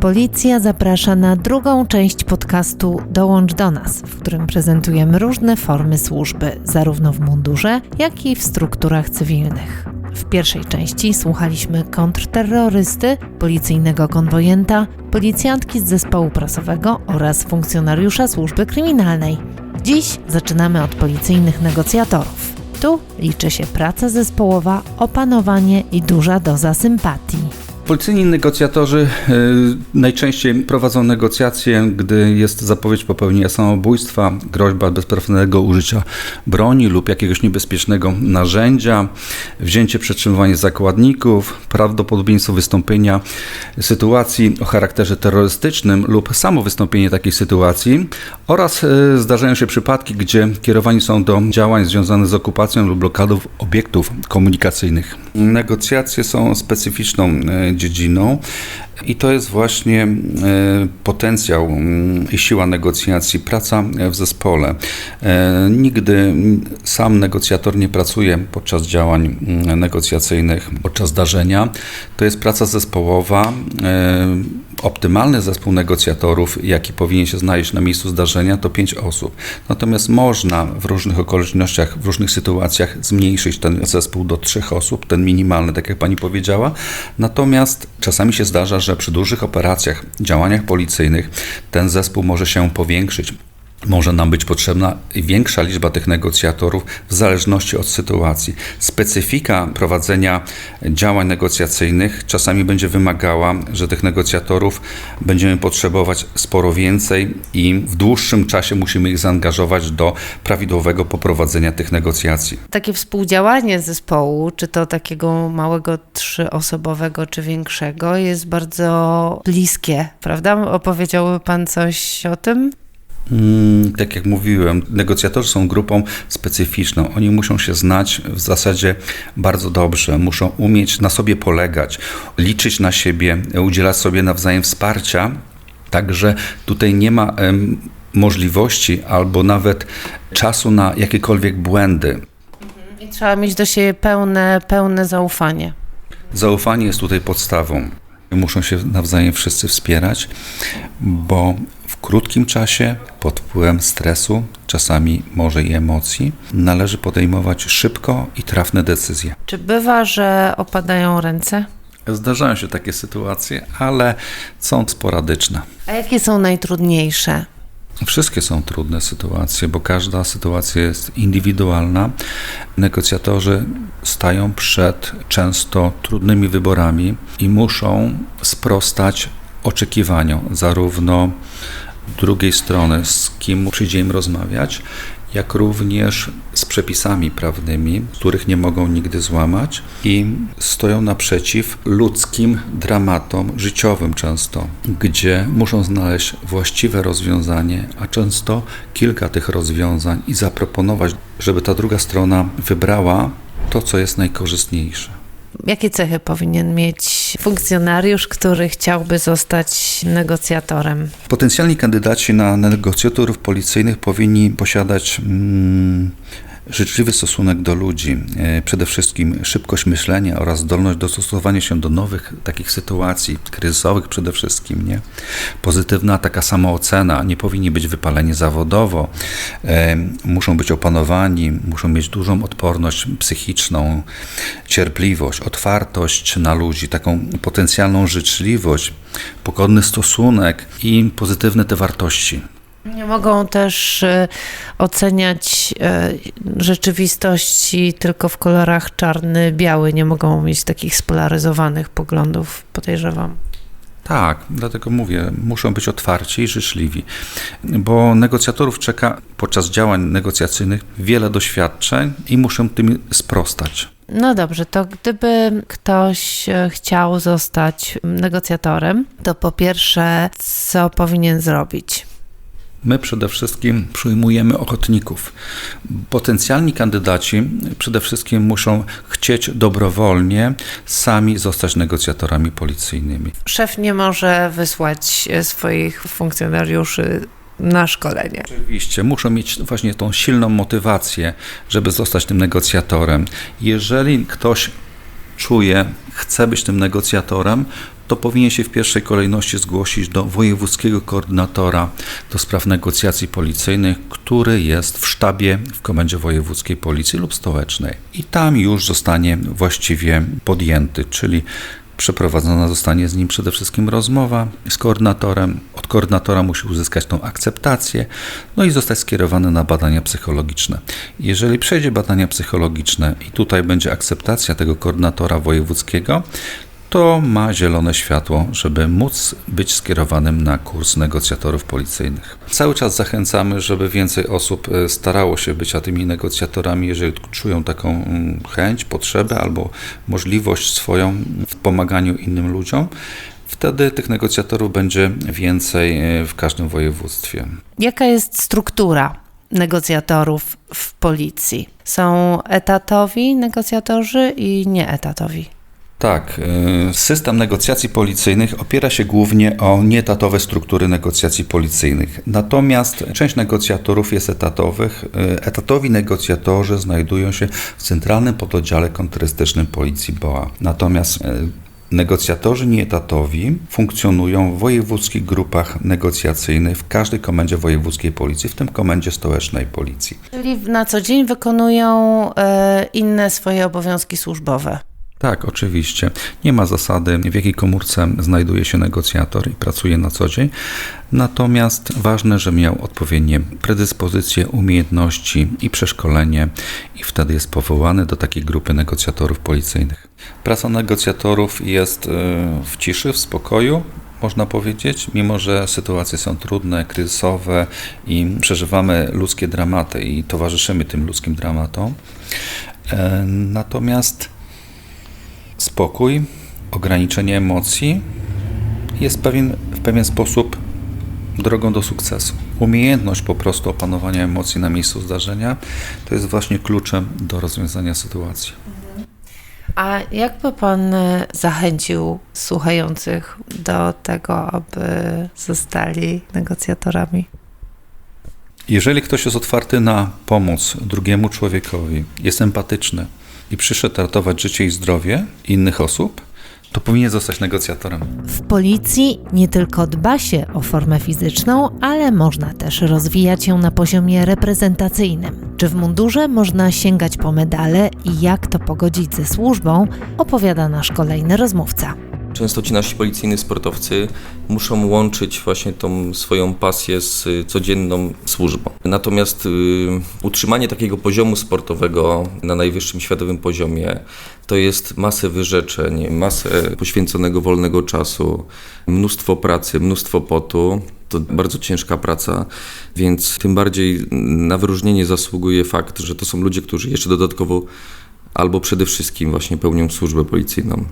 Policja zaprasza na drugą część podcastu Dołącz do nas, w którym prezentujemy różne formy służby, zarówno w mundurze, jak i w strukturach cywilnych. W pierwszej części słuchaliśmy kontrterrorysty, policyjnego konwojenta, policjantki z zespołu prasowego oraz funkcjonariusza służby kryminalnej. Dziś zaczynamy od policyjnych negocjatorów. Tu liczy się praca zespołowa, opanowanie i duża doza sympatii. Policyjni negocjatorzy y, najczęściej prowadzą negocjacje, gdy jest zapowiedź popełnienia samobójstwa, groźba bezprawnego użycia broni lub jakiegoś niebezpiecznego narzędzia, wzięcie przetrzymywanie zakładników, prawdopodobieństwo wystąpienia sytuacji o charakterze terrorystycznym lub samo wystąpienie takiej sytuacji oraz y, zdarzają się przypadki, gdzie kierowani są do działań związanych z okupacją lub blokadą obiektów komunikacyjnych. Negocjacje są specyficzną y, dziedziną i to jest właśnie e, potencjał mm, i siła negocjacji, praca w zespole. E, nigdy sam negocjator nie pracuje podczas działań mm, negocjacyjnych, podczas zdarzenia. To jest praca zespołowa. E, optymalny zespół negocjatorów, jaki powinien się znaleźć na miejscu zdarzenia, to pięć osób. Natomiast można w różnych okolicznościach, w różnych sytuacjach zmniejszyć ten zespół do trzech osób, ten minimalny, tak jak pani powiedziała. Natomiast czasami się zdarza, że przy dużych operacjach, działaniach policyjnych ten zespół może się powiększyć. Może nam być potrzebna większa liczba tych negocjatorów w zależności od sytuacji. Specyfika prowadzenia działań negocjacyjnych czasami będzie wymagała, że tych negocjatorów będziemy potrzebować sporo więcej i w dłuższym czasie musimy ich zaangażować do prawidłowego poprowadzenia tych negocjacji. Takie współdziałanie zespołu, czy to takiego małego trzyosobowego, czy większego, jest bardzo bliskie, prawda? Opowiedziałby Pan coś o tym? Mm, tak jak mówiłem, negocjatorzy są grupą specyficzną. Oni muszą się znać w zasadzie bardzo dobrze, muszą umieć na sobie polegać, liczyć na siebie, udzielać sobie nawzajem wsparcia. Także tutaj nie ma możliwości albo nawet czasu na jakiekolwiek błędy. I trzeba mieć do siebie pełne, pełne zaufanie. Zaufanie jest tutaj podstawą. Muszą się nawzajem wszyscy wspierać, bo w krótkim czasie, pod wpływem stresu, czasami może i emocji, należy podejmować szybko i trafne decyzje. Czy bywa, że opadają ręce? Zdarzają się takie sytuacje, ale są sporadyczne. A jakie są najtrudniejsze? Wszystkie są trudne sytuacje, bo każda sytuacja jest indywidualna. Negocjatorzy stają przed często trudnymi wyborami i muszą sprostać oczekiwaniom zarówno drugiej strony, z kim przyjdzie im rozmawiać, jak również z przepisami prawnymi, których nie mogą nigdy złamać i stoją naprzeciw ludzkim dramatom życiowym często, gdzie muszą znaleźć właściwe rozwiązanie, a często kilka tych rozwiązań i zaproponować, żeby ta druga strona wybrała to, co jest najkorzystniejsze. Jakie cechy powinien mieć funkcjonariusz, który chciałby zostać negocjatorem? Potencjalni kandydaci na negocjatorów policyjnych powinni posiadać mm, życzliwy stosunek do ludzi, e, przede wszystkim szybkość myślenia oraz zdolność dostosowania się do nowych takich sytuacji, kryzysowych przede wszystkim. Nie? Pozytywna taka samoocena, nie powinni być wypaleni zawodowo, e, muszą być opanowani, muszą mieć dużą odporność psychiczną, cierpliwość, otwartość na ludzi, taką potencjalną życzliwość, pogodny stosunek i pozytywne te wartości. Nie mogą też y, oceniać y, rzeczywistości tylko w kolorach czarny, biały. Nie mogą mieć takich spolaryzowanych poglądów, podejrzewam. Tak, dlatego mówię, muszą być otwarci i życzliwi, bo negocjatorów czeka podczas działań negocjacyjnych wiele doświadczeń i muszą tym sprostać. No dobrze, to gdyby ktoś e, chciał zostać negocjatorem, to po pierwsze, co powinien zrobić? My przede wszystkim przyjmujemy ochotników. Potencjalni kandydaci przede wszystkim muszą chcieć dobrowolnie sami zostać negocjatorami policyjnymi. Szef nie może wysłać swoich funkcjonariuszy na szkolenie. Oczywiście, muszą mieć właśnie tą silną motywację, żeby zostać tym negocjatorem. Jeżeli ktoś czuje, chce być tym negocjatorem, to powinien się w pierwszej kolejności zgłosić do wojewódzkiego koordynatora do spraw negocjacji policyjnych, który jest w sztabie w Komendzie Wojewódzkiej Policji lub Stołecznej. I tam już zostanie właściwie podjęty, czyli Przeprowadzona zostanie z nim przede wszystkim rozmowa z koordynatorem. Od koordynatora musi uzyskać tą akceptację, no i zostać skierowany na badania psychologiczne. Jeżeli przejdzie badania psychologiczne i tutaj będzie akceptacja tego koordynatora wojewódzkiego, to ma zielone światło, żeby móc być skierowanym na kurs negocjatorów policyjnych. Cały czas zachęcamy, żeby więcej osób e, starało się być tymi negocjatorami, jeżeli czują taką mm, chęć, potrzebę albo możliwość swoją w pomaganiu innym ludziom. Wtedy tych negocjatorów będzie więcej e, w każdym województwie. Jaka jest struktura negocjatorów w policji? Są etatowi negocjatorzy i nieetatowi? Tak, y, system negocjacji policyjnych opiera się głównie o nieetatowe struktury negocjacji policyjnych. Natomiast część negocjatorów jest etatowych. Y, Etatowi negocjatorzy znajdują się w Centralnym Pododdziale Kontrterrorystycznym Policji BOA. Natomiast y, Negocjatorzy nieetatowi funkcjonują w wojewódzkich grupach negocjacyjnych w każdej komendzie wojewódzkiej policji, w tym komendzie stołecznej policji. Czyli na co dzień wykonują inne swoje obowiązki służbowe. Tak, oczywiście. Nie ma zasady, w jakiej komórce znajduje się negocjator i pracuje na co dzień. Natomiast ważne, że miał odpowiednie predyspozycje, umiejętności i przeszkolenie, i wtedy jest powołany do takiej grupy negocjatorów policyjnych. Praca negocjatorów jest y, w ciszy, w spokoju, można powiedzieć, mimo że sytuacje są trudne, kryzysowe i przeżywamy ludzkie dramaty i towarzyszymy tym ludzkim dramatom. E, Natomiast spokój, ograniczenie emocji jest pewien, w pewien sposób drogą do sukcesu. Umiejętność po prostu opanowania emocji na miejscu zdarzenia to jest właśnie kluczem do rozwiązania sytuacji. A jakby pan e, zachęcił słuchających do tego, aby zostali negocjatorami? Jeżeli ktoś jest otwarty na pomoc drugiemu człowiekowi, jest empatyczny i przyszedł ratować życie i zdrowie innych osób, to powinien zostać negocjatorem. W policji nie tylko dba się o formę fizyczną, ale można też rozwijać ją na poziomie reprezentacyjnym. Czy w mundurze można sięgać po medale i jak to pogodzić ze służbą, opowiada nasz kolejny rozmówca. Często ci nasi policyjni sportowcy muszą łączyć właśnie tą swoją pasję z y, codzienną służbą. Natomiast y, utrzymanie takiego poziomu sportowego na najwyższym światowym poziomie to jest masę wyrzeczeń, masę poświęconego wolnego czasu, mnóstwo pracy, mnóstwo potu. To bardzo ciężka praca, więc tym bardziej na wyróżnienie zasługuje fakt, że to są ludzie, którzy jeszcze dodatkowo albo przede wszystkim właśnie pełnią służbę policyjną.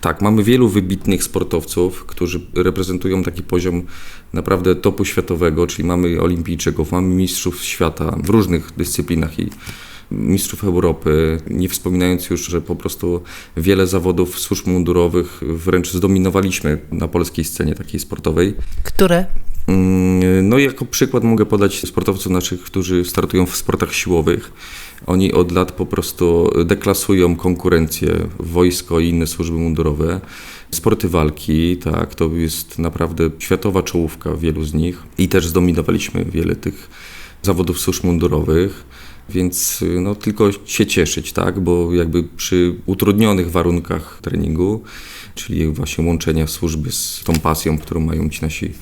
Tak, mamy wielu wybitnych sportowców, którzy reprezentują taki poziom naprawdę topu światowego, czyli mamy olimpijczyków, mamy mistrzów świata w różnych dyscyplinach i mistrzów Europy, nie wspominając już, że po prostu wiele zawodów służb mundurowych wręcz zdominowaliśmy na polskiej scenie takiej sportowej. Które? Mm, No jako przykład mogę podać sportowców naszych, którzy startują w sportach siłowych. Oni od lat po prostu deklasują konkurencję, wojsko i inne służby mundurowe. Sporty walki, tak, to jest naprawdę światowa czołówka wielu z nich i też zdominowaliśmy wiele tych zawodów służb mundurowych. Więc no, tylko się cieszyć, tak? bo jakby przy utrudnionych warunkach treningu, czyli właśnie łączenia służby z tą pasją, którą mają ci nasi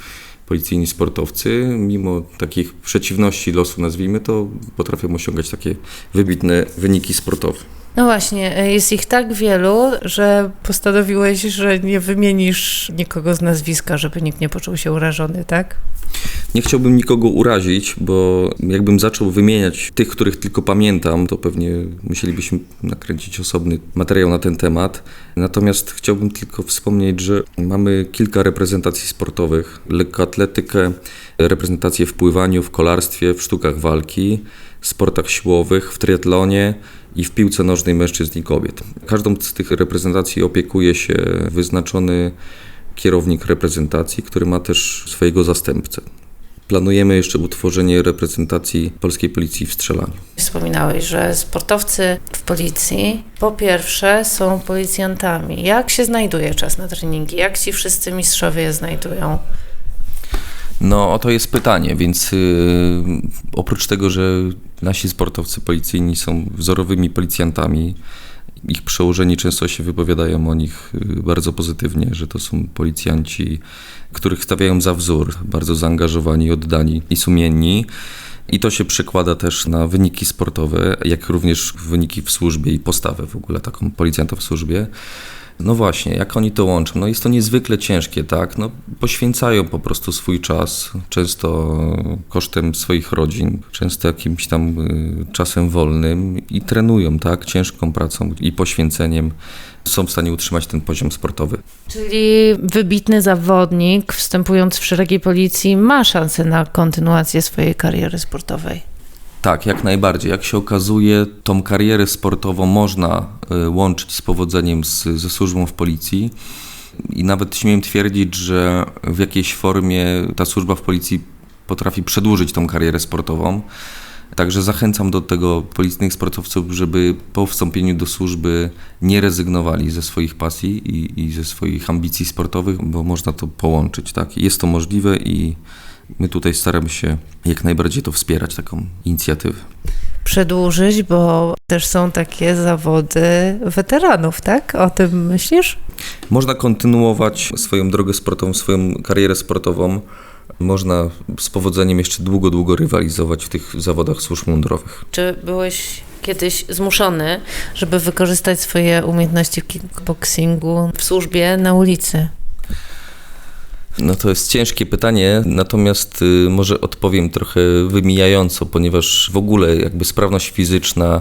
policyjni sportowcy, mimo takich przeciwności losu, nazwijmy to, potrafią osiągać takie wybitne wyniki sportowe. No właśnie, e, jest ich tak wielu, że postanowiłeś, że nie wymienisz nikogo z nazwiska, żeby nikt nie poczuł się urażony, tak? Nie chciałbym nikogo urazić, bo jakbym zaczął wymieniać tych, których tylko pamiętam, to pewnie musielibyśmy nakręcić osobny materiał na ten temat. Natomiast chciałbym tylko wspomnieć, że mamy kilka reprezentacji sportowych: lekkoatletykę, reprezentacje w pływaniu, w kolarstwie, w sztukach walki, sportach siłowych, w triatlonie i w piłce nożnej mężczyzn i kobiet. Każdą z tych reprezentacji opiekuje się wyznaczony kierownik reprezentacji, który ma też swojego zastępcę. Planujemy jeszcze utworzenie reprezentacji polskiej policji w strzelaniu. Wspominałeś, że sportowcy w policji po pierwsze są policjantami. Jak się znajduje czas na treningi? Jak ci wszyscy mistrzowie je znajdują? No, o to jest pytanie, więc yy, oprócz tego, że nasi sportowcy policyjni są wzorowymi policjantami, ich przełożeni często się wypowiadają o nich yy, bardzo pozytywnie, że to są policjanci, których stawiają za wzór, bardzo zaangażowani, oddani i sumienni. I to się przekłada też na wyniki sportowe, jak również wyniki w służbie i postawę w ogóle taką policjanta w służbie. No właśnie, jak oni to łączą? No jest to niezwykle ciężkie, tak? No, poświęcają po prostu swój czas, często kosztem swoich rodzin, często jakimś tam y, czasem wolnym i trenują, tak? Ciężką pracą i poświęceniem są w stanie utrzymać ten poziom sportowy. Czyli wybitny zawodnik wstępując w szeregi policji ma szansę na kontynuację swojej kariery sportowej. Tak, jak najbardziej. Jak się okazuje, tą karierę sportową można y, łączyć z powodzeniem z, ze służbą w policji. I nawet śmiem twierdzić, że w jakiejś formie ta służba w policji potrafi przedłużyć tą karierę sportową. Także zachęcam do tego policyjnych sportowców, żeby po wstąpieniu do służby nie rezygnowali ze swoich pasji i, i ze swoich ambicji sportowych, bo można to połączyć. Tak? Jest to możliwe i my tutaj staramy się jak najbardziej to wspierać, taką inicjatywę. Przedłużyć, bo też są takie zawody weteranów, tak? O tym myślisz? Można kontynuować swoją drogę sportową, swoją karierę sportową. Można z powodzeniem jeszcze długo, długo rywalizować w tych zawodach służb mundurowych. Czy byłeś kiedyś zmuszony, żeby wykorzystać swoje umiejętności w kickboxingu w służbie na ulicy? No to jest ciężkie pytanie, natomiast y, może odpowiem trochę wymijająco, ponieważ w ogóle jakby sprawność fizyczna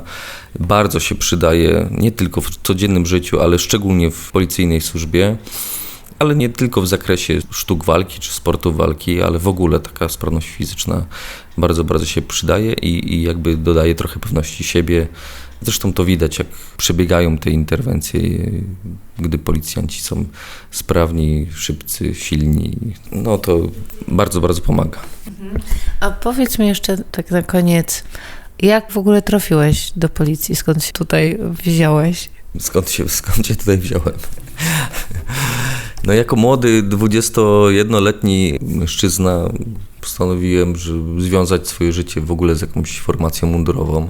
bardzo się przydaje nie tylko w codziennym życiu, ale szczególnie w policyjnej służbie, ale nie tylko w zakresie sztuk walki czy sportu walki, ale w ogóle taka sprawność fizyczna bardzo, bardzo się przydaje i, i jakby dodaje trochę pewności siebie. Zresztą to widać, jak przebiegają te interwencje, gdy policjanci są sprawni, szybcy, silni. No to bardzo, bardzo pomaga. A powiedz mi jeszcze tak na koniec, jak w ogóle trafiłeś do policji? Skąd się tutaj wziąłeś? Skąd się, skąd się tutaj wziąłem? No jako młody, 21-letni mężczyzna postanowiłem, że związać swoje życie w ogóle z jakąś formacją mundurową.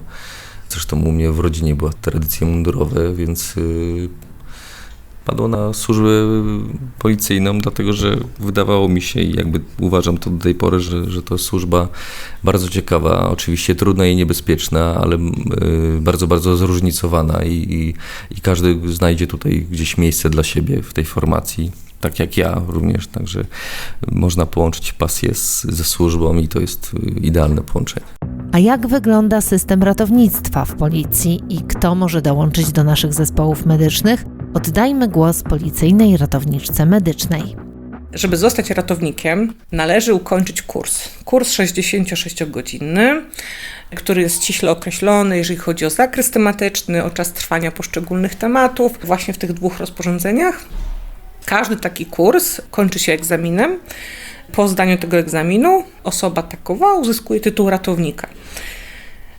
Zresztą u mnie w rodzinie były tradycje mundurowe, więc y, padło na służbę policyjną, dlatego że wydawało mi się i jakby uważam to do tej pory, że, że to służba bardzo ciekawa, oczywiście trudna i niebezpieczna, ale y, bardzo, bardzo zróżnicowana i, i, i każdy znajdzie tutaj gdzieś miejsce dla siebie w tej formacji. Tak jak ja również, także można połączyć pasję z, ze służbą i to jest y, idealne połączenie. A jak wygląda system ratownictwa w policji i kto może dołączyć do naszych zespołów medycznych? Oddajmy głos policyjnej ratowniczce medycznej. Żeby zostać ratownikiem, należy ukończyć kurs. Kurs 66-godzinny, który jest ściśle określony, jeżeli chodzi o zakres tematyczny, o czas trwania poszczególnych tematów, właśnie w tych dwóch rozporządzeniach. Każdy taki kurs kończy się egzaminem. Po zdaniu tego egzaminu osoba takowa uzyskuje tytuł ratownika.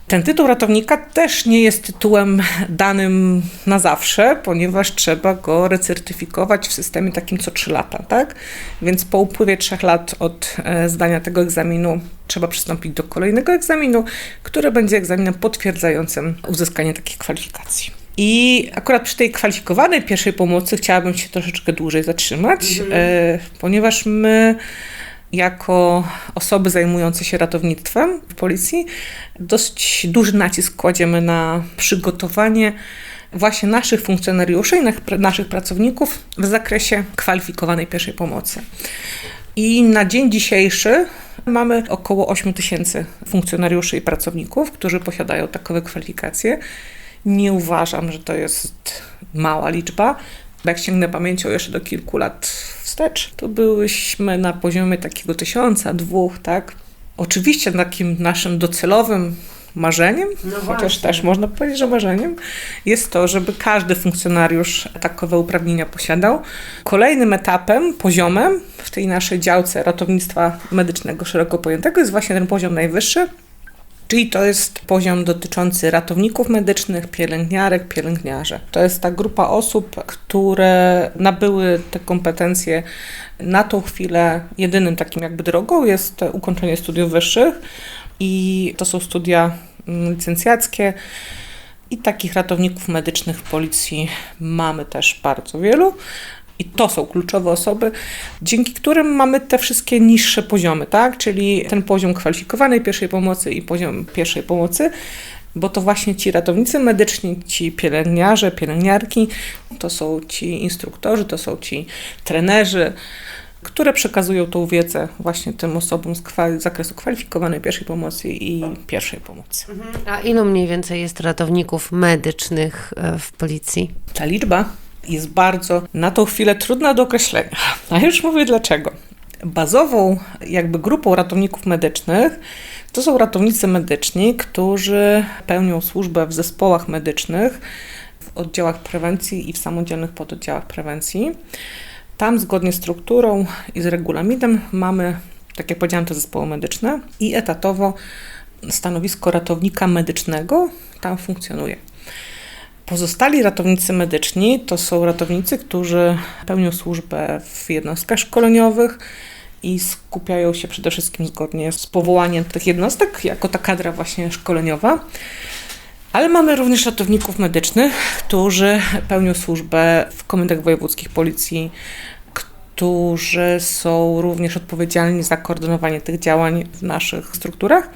Ten tytuł ratownika też nie jest tytułem danym na zawsze, ponieważ trzeba go recertyfikować w systemie takim co 3 lata, tak? Więc po upływie 3 lat od e, zdania tego egzaminu trzeba przystąpić do kolejnego egzaminu, który będzie egzaminem potwierdzającym uzyskanie takiej kwalifikacji. I akurat przy tej kwalifikowanej pierwszej pomocy chciałabym się troszeczkę dłużej zatrzymać, e, ponieważ my jako osoby zajmujące się ratownictwem w policji dość duży nacisk kładziemy na przygotowanie właśnie naszych funkcjonariuszy i na- naszych pracowników w zakresie kwalifikowanej pierwszej pomocy. I na dzień dzisiejszy mamy około 8 tysięcy funkcjonariuszy i pracowników, którzy posiadają takowe kwalifikacje. Nie uważam, że to jest mała liczba. Jak sięgnę pamięcią jeszcze do kilku lat wstecz, to byłyśmy na poziomie takiego tysiąca, dwóch, tak? Oczywiście takim naszym docelowym marzeniem, No chociaż też można powiedzieć, że marzeniem, jest to, żeby każdy funkcjonariusz takowe uprawnienia posiadał. Kolejnym etapem, poziomem w tej naszej działce ratownictwa medycznego szeroko pojętego jest właśnie ten poziom najwyższy, Czyli to jest poziom dotyczący ratowników medycznych, pielęgniarek, pielęgniarzy. To jest ta grupa osób, które nabyły te kompetencje na tą chwilę. Jedynym takim jakby drogą jest ukończenie studiów wyższych i to są studia mm, licencjackie. I takich ratowników medycznych w policji mamy też bardzo wielu. I to są kluczowe osoby, dzięki którym mamy te wszystkie niższe poziomy, tak? Czyli ten poziom kwalifikowanej pierwszej pomocy i poziom pierwszej pomocy, bo to właśnie ci ratownicy medyczni, ci pielęgniarze, pielęgniarki, to są ci instruktorzy, to są ci trenerzy, które przekazują tą wiedzę właśnie tym osobom z, kwali- z zakresu kwalifikowanej pierwszej pomocy i pierwszej pomocy. A ilu mniej więcej jest ratowników medycznych e, w policji? Ta liczba jest bardzo na tą chwilę trudna do określenia. A już mówię dlaczego. Bazową jakby grupą ratowników medycznych to są ratownicy medyczni, którzy pełnią służbę w zespołach medycznych, w oddziałach prewencji i w samodzielnych pododdziałach prewencji. Tam zgodnie z strukturą i z regulaminem mamy, tak jak powiedziałam, te zespoły medyczne i etatowo stanowisko ratownika medycznego tam funkcjonuje. Pozostali ratownicy medyczni to są ratownicy, którzy pełnią służbę w jednostkach szkoleniowych i skupiają się przede wszystkim zgodnie z powołaniem tych jednostek jako ta kadra właśnie szkoleniowa. Ale mamy również ratowników medycznych, którzy pełnią służbę w komendach wojewódzkich policji, którzy są również odpowiedzialni za koordynowanie tych działań w naszych strukturach.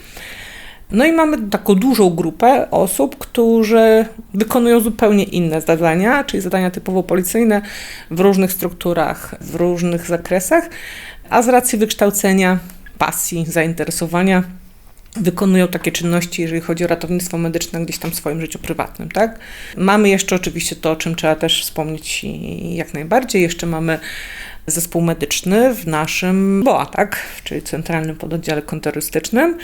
No i mamy taką dużą grupę osób, którzy wykonują zupełnie inne zadania, czyli zadania typowo policyjne w różnych strukturach, w różnych zakresach, a z racji wykształcenia, pasji, zainteresowania wykonują takie czynności, jeżeli chodzi o ratownictwo medyczne gdzieś tam w swoim życiu prywatnym, tak? Mamy jeszcze oczywiście to, o czym trzeba też wspomnieć jak najbardziej, jeszcze mamy zespół medyczny w naszym BOA, tak? Czyli Centralnym Pododdziale Kontrterrorystycznym.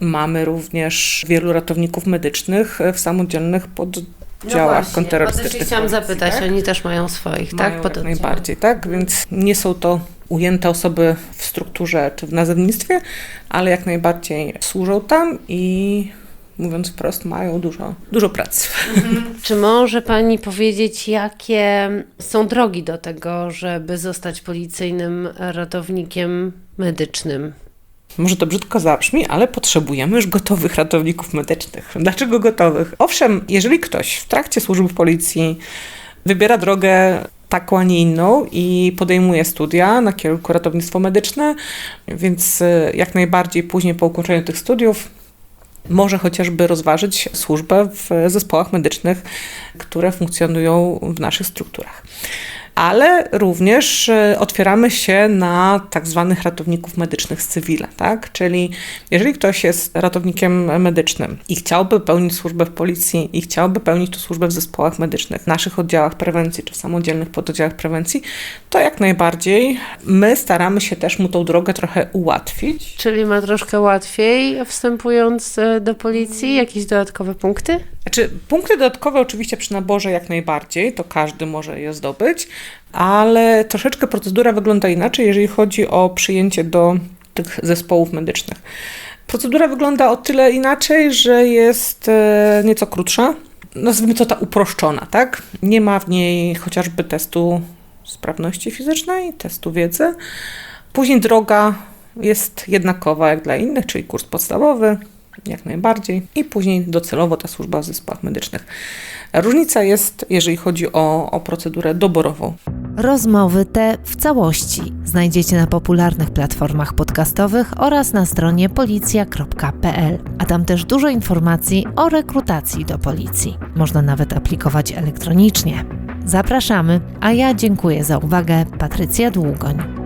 Mamy również wielu ratowników medycznych w samodzielnych pododdziałach kontrterrorystycznych. No chciałam policji, zapytać, tak? oni też mają swoich, Mają tak? jak Pododdziały. najbardziej, tak? Więc nie są to ujęte osoby w strukturze czy w nazewnictwie, ale jak najbardziej służą tam i mówiąc wprost, mają dużo, dużo pracy. Czy może Pani powiedzieć, jakie są drogi do tego, żeby zostać policyjnym ratownikiem medycznym? Może to brzydko zabrzmi, ale potrzebujemy już gotowych ratowników medycznych. Dlaczego gotowych? Owszem, jeżeli ktoś w trakcie służby w policji wybiera drogę taką, a nie inną i podejmuje studia na kierunku ratownictwo medyczne, więc y, jak najbardziej później po ukończeniu tych studiów może chociażby rozważyć służbę w zespołach medycznych, które funkcjonują w naszych strukturach. Ale również e, otwieramy się na tak zwanych ratowników medycznych z cywila, tak? Czyli jeżeli ktoś jest ratownikiem medycznym i chciałby pełnić służbę w policji i chciałby pełnić tu służbę w zespołach medycznych, w naszych oddziałach prewencji czy w samodzielnych pododdziałach prewencji, to jak najbardziej my staramy się też mu tą drogę trochę ułatwić. Czyli ma troszkę łatwiej wstępując e, do policji? Jakieś dodatkowe punkty? Znaczy, punkty dodatkowe oczywiście przy naborze jak najbardziej, to każdy może je zdobyć, ale troszeczkę procedura wygląda inaczej, jeżeli chodzi o przyjęcie do tych zespołów medycznych. Procedura wygląda o tyle inaczej, że jest e, nieco krótsza, nazwijmy to ta uproszczona, tak? Nie ma w niej chociażby testu sprawności fizycznej, testu wiedzy. Później droga jest jednakowa jak dla innych, czyli kurs podstawowy, jak najbardziej. I później docelowo ta służba w zespołach medycznych. Różnica jest, jeżeli chodzi o, o procedurę doborową. Rozmowy te w całości znajdziecie na popularnych platformach podcastowych oraz na stronie policja.pl, a tam też dużo informacji o rekrutacji do policji. Można nawet aplikować elektronicznie. Zapraszamy, a ja dziękuję za uwagę. Patrycja Długoń.